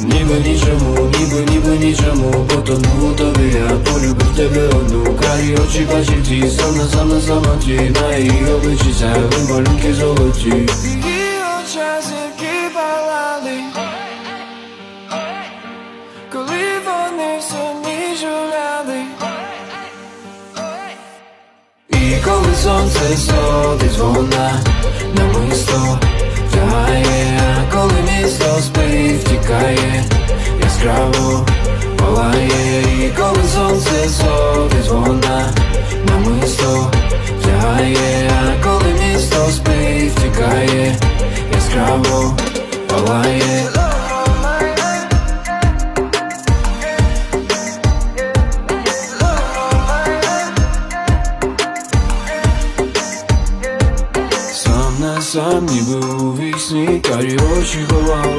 Ніби нічому, ніби, ніби нічому Потону у тобі, я полюбив тебе одну. Карі очі бачив ті, сам на сам на самоті На її обличчі сяяли малюнки золоті. Її очі зірки палали. Коли вони самі жуляли І коли сонце сходить, вона втікає, яскраво палає, і коли сонце сходить, вона намисто втягає, а коли місто спить, втікає, яскраво палає. Сам на ніби у вісні, карі очі ховав